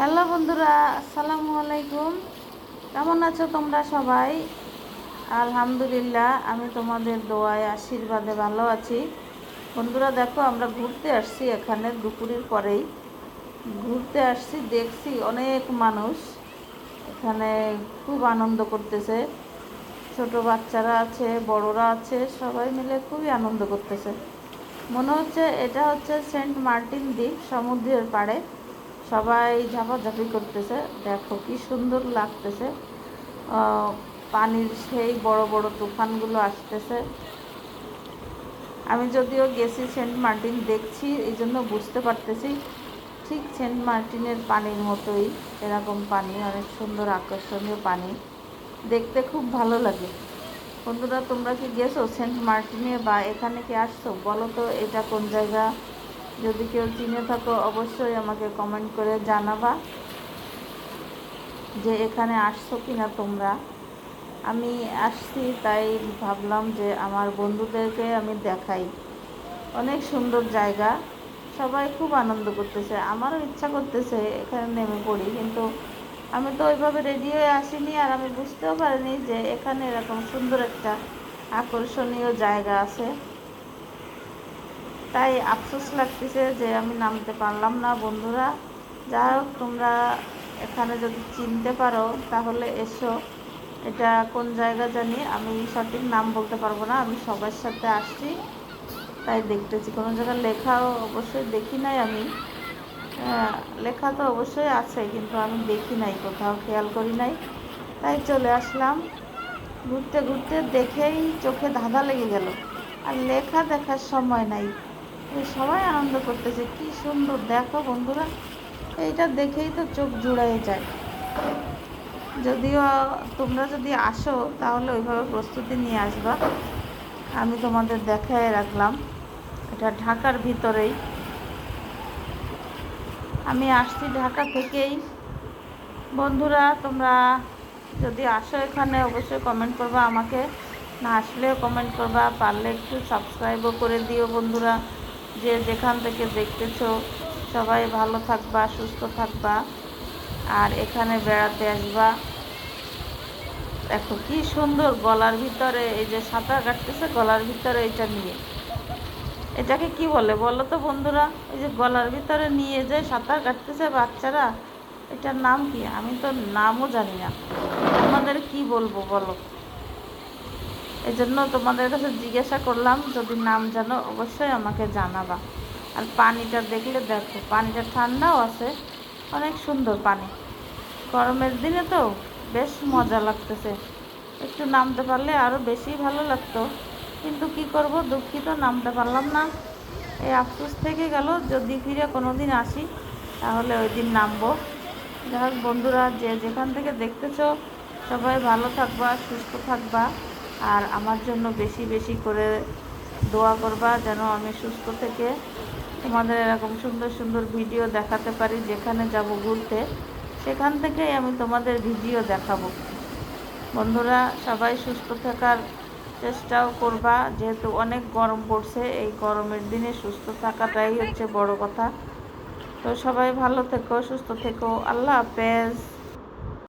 Hello বন্ধুরা, আসসালামু আলাইকুম। কেমন আছো তোমরা সবাই? আলহামদুলিল্লাহ, আমি তোমাদের দোয়ায়, আশীর্বাদে ভালো আছি। বন্ধুরা, দেখো, আমরা ঘুরতে আসছি এখানে দুপুরের পরেই। ঘুরতে আসছি, দেখছি অনেক মানুষ। এখানে খুব আনন্দ করতেছে। ছোট বাচ্চারা আছে, বড়রা আছে, সবাই মিলে খুবই আনন্দ করতেছে। মনে হচ্ছে এটা হচ্ছে সেন্ট মার্টিন দ্বীপ, সমুদ্রের পাড়ে। সবাই ঝাপাঝাপি করতেছে। দেখো কি সুন্দর লাগতেছে। পানির সেই বড় বড় তুফানগুলো আসতেছে। আমি যদিও গেছি সেন্ট মার্টিন দেখছি, এই জন্য বুঝতে পারতেছি। ঠিক সেন্ট মার্টিনের পানির মতোই, এরকম পানি, অনেক সুন্দর আকর্ষণীয় পানি। দেখতে খুব ভালো লাগে। বন্ধুরা, তোমরা কি গেছো সেন্ট মার্টিনে বা এখানে কি আসছো? বলো তো, এটা কোন জায়গা? যদি কেউ চিনে থাকো, অবশ্যই আমাকে কমেন্ট করে জানাবা যে এখানে আসছো কি না তোমরা। আমি আসছি তাই ভাবলাম যে আমার বন্ধুদেরকে আমি দেখাই। অনেক সুন্দর জায়গা। সবাই খুব আনন্দ করতেছে। আমারও ইচ্ছা করতেছে এখানে নেমে পড়ি, কিন্তু আমি তো ওইভাবে রেডি হয়ে আসিনি আর আমি বুঝতেও পারিনি যে এখানে এরকম সুন্দর একটা আকর্ষণীয় জায়গা আছে। তাই আফসোস লাগতেছে যে আমি নামতে পারলাম না, বন্ধুরা। যাই হোক, তোমরা এখানে যদি চিনতে পারো, তাহলে এসো। এটা কোন জায়গা জানি, আমি সঠিক নাম বলতে পারব না, আমি সবার সাথে আসছি। তাই দেখতেছি, কোনো জায়গায় লেখাও অবশ্যই দেখি নাই আমি। লেখা তো অবশ্যই আছে, কিন্তু আমি দেখি নাই কোথাও, খেয়াল করি নাই। তাই চলে আসলাম। ঘুরতে ঘুরতে দেখেই চোখে ধাঁধা লেগে গেল। আর লেখা দেখার সময় নাই। সবাই আনন্দ করতেছে, কি সুন্দর, দেখো বন্ধুরা, এইটা দেখেই তো চোখ জুড়াই যায়। যদিও তোমরা যদি আসো, তাহলে ওইভাবে প্রস্তুতি নিয়ে আসবা। আমি তোমাদের দেখায় রাখলাম, এটা ঢাকার ভিতরেই। আমি আসছি ঢাকা থেকেই। বন্ধুরা, তোমরা যদি আসো এখানে, অবশ্যই কমেন্ট করবা আমাকে। না আসলেও কমেন্ট করবা, পারলে একটু সাবস্ক্রাইবও করে দিও বন্ধুরা। যে যেখান থেকে দেখতেছো, সবাই ভালো থাকবা, সুস্থ থাকবা। আর এখানে বেড়াতে আসবা। দেখো কি সুন্দর গলার ভিতরে, এই যে সাঁতার কাটতেছে গলার ভিতরে এটা নিয়ে। এটাকে কি বলে বলো তো বন্ধুরা? এই যে গলার ভিতরে নিয়ে যে সাঁতার কাটতেছে বাচ্চারা, এটার নাম কি? আমি তো নামও জানি না। তোমাদের কি বলব বলো? এই জন্য তোমাদের কাছে জিজ্ঞাসা করলাম, যদি নাম জানো অবশ্যই আমাকে জানাবা। আর পানিটা দেখলে দেখো, পানিটা ঠান্ডাও আছে, অনেক সুন্দর পানি। গরমের দিনে তো বেশ মজা লাগতেছে। একটু নামতে পারলে আরও বেশি ভালো লাগতো। কিন্তু কি করব, দুঃখিত, নামতে পারলাম না। এই আফসোস থেকে গেল, যদি ফিরে কোনো দিন আসি, তাহলে ওই দিন নামবো। যাই হোক বন্ধুরা, যে যেখান থেকে দেখতেছো, সবাই ভালো থাকবা, সুস্থ থাকবা। আর আমার জন্য বেশি বেশি করে দোয়া করবা যেন আমি সুস্থ থেকে তোমাদের এরকম সুন্দর সুন্দর ভিডিও দেখাতে পারি, যেখানে যাব ঘুরতে। সেখান থেকেই আমি তোমাদের ভিডিও দেখাবো। বন্ধুরা, সবাই সুস্থ থাকার চেষ্টাও করবা, যেহেতু অনেক গরম পড়ছে, এই গরমের দিনে সুস্থ থাকাটাই হচ্ছে বড় কথা। তো সবাই ভালো থেকো, সুস্থ থেকো। আল্লাহ হাফেজ।